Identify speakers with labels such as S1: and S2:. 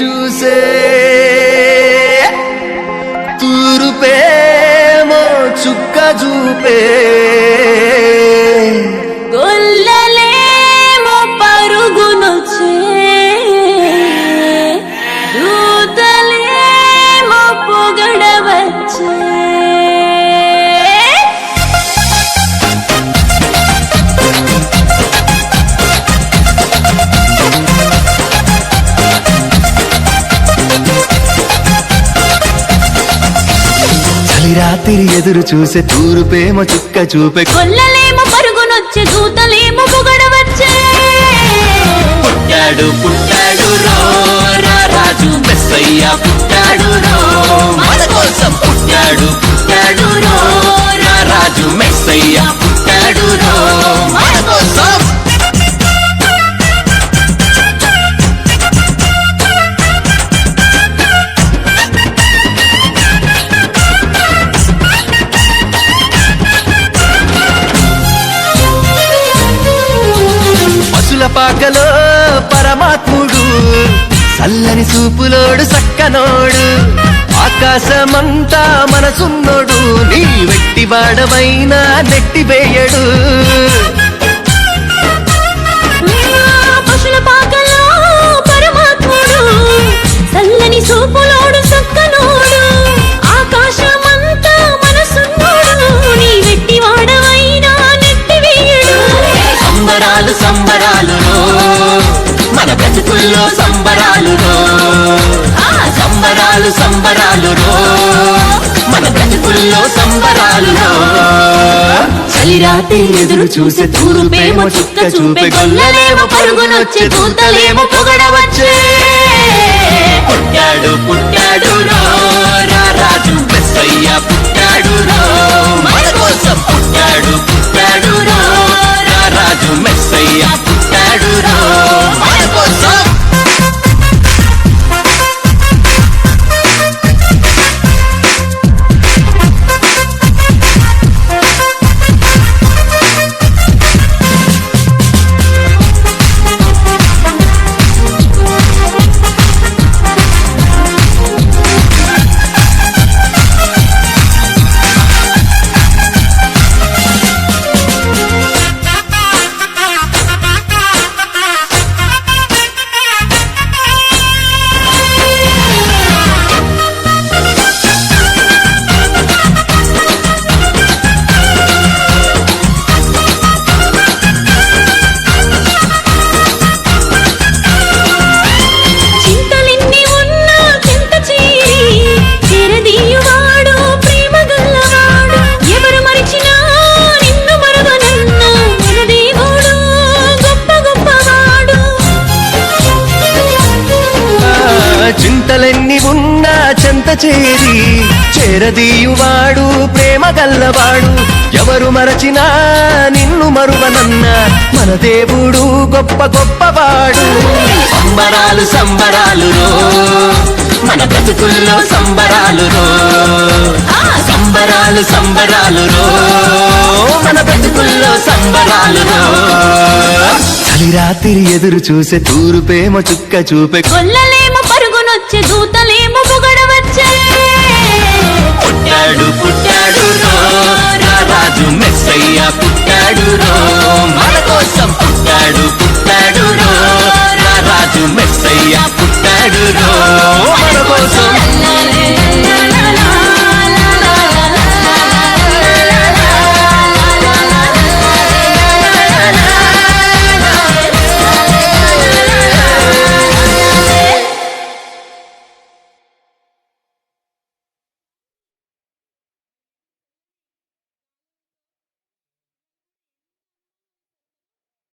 S1: చూసే తూరుపేమో చుక్క చూపే రాత్రి ఎదురు చూసే తూరుపేమో చుక్క చూపే
S2: గొల్లలేమో పరుగునొచ్చే దూతలేమో పొగడవచ్చే
S1: పుట్టాడు పుట్టాడు రాజు మెస్సయ్య పుట్టాడు రో. మన కోసం. పుట్టాడు పుట్టాడు పాకలో పరమాత్ముడు చల్లని చూపులోడు సక్కనోడు ఆకాశమంతా మనసున్నోడు నీ వెట్టి వాడమైనా నెట్టివేయడు
S2: సక్కనోడు ఆకాశమంతా మనసున్నోడు నీ నెట్టివేయడు
S1: సంబరాలు సంబరాలు సంబరాలు
S2: ఆ
S1: సంబరాలు సంబరాలు మన బ్రతుకుల్లో సంబరాలు చలిరాత్రి ఎదురు చూసే ప్రేమ చుక్క చూపే గొల్లలేమో పరుగునొచ్చే దూతలేమో పొగడవచ్చే. పుట్టాడు పుట్టాడు రో. రాజు బెస్సయ్య పుట్టాడు రో. మన కోసం పుట్టాడు పుట్టాడు రో. రాజు మెస్సయ్య పుట్టాడు రో.
S2: చేరి చేరదీయువాడు ప్రేమ గల్లవాడు. ఎవరు మరచినా నిన్ను మరువనన్న మన దేవుడు గొప్ప గొప్పవాడు.
S1: సంబరాలు సంబరాలు రో మన బ్రతుకుల్లో సంబరాలు రో
S2: ఆ.
S1: సంబరాలు సంబరాలు రో మన బ్రతుకుల్లో సంబరాలు రో చలి రాత్రి ఎదురు చూసే తూరుపేమో చుక్క చూపే
S2: గొల్లలేమో వచ్చే దూతలేమో పొగడవచ్చే.
S1: పుట్టాడు పుట్టాడు రో రాజు మెస్సయ్య పుట్టాడు రో మన కోసం పుట్టాడు పుట్టాడు రో రాజు మెస్సయ్య పుట్టాడు రో.